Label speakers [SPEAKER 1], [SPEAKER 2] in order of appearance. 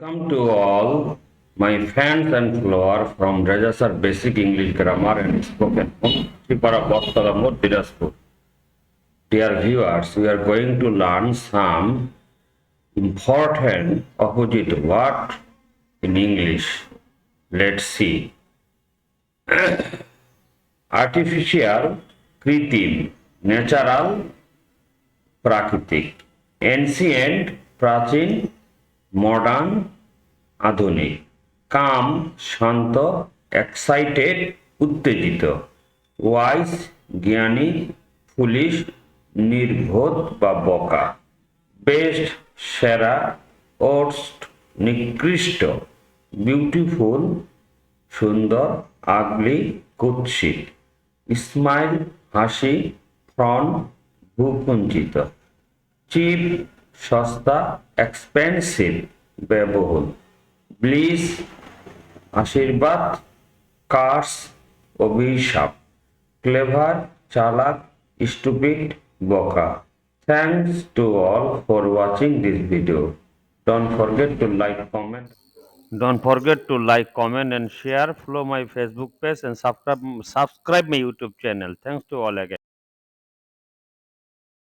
[SPEAKER 1] Welcome to all my fans and followers from Rajasar Basic English Grammar and Spoken Home, Dear viewers, we are going to learn some important opposite word in English. Let's see. Artificial, Kritim, Natural, prakriti, Ancient, Prachin, modern আধুনিক calm শান্ত excited উত্তেজিত wise জ্ঞানী foolish নির্বোধ বা বকা best সেরা worst নিকৃষ্ট beautiful সুন্দর আগলি কুৎসিত স্মাইল হাসি ফ্রন্ট ভূকুঞ্চিত চিপ সস্তা এক্সপেন্সিভ ব্যবহল ব্লিজ, আশীর্বাদ, কার্স, অভিশাপ। ক্লেভার, চালাক, স্টুপিড, বকা। Thanks to all for watching this video. Don't forget to like, comment. Don't forget to like comment and share follow my Facebook page and subscribe subscribe my YouTube channel thanks to all again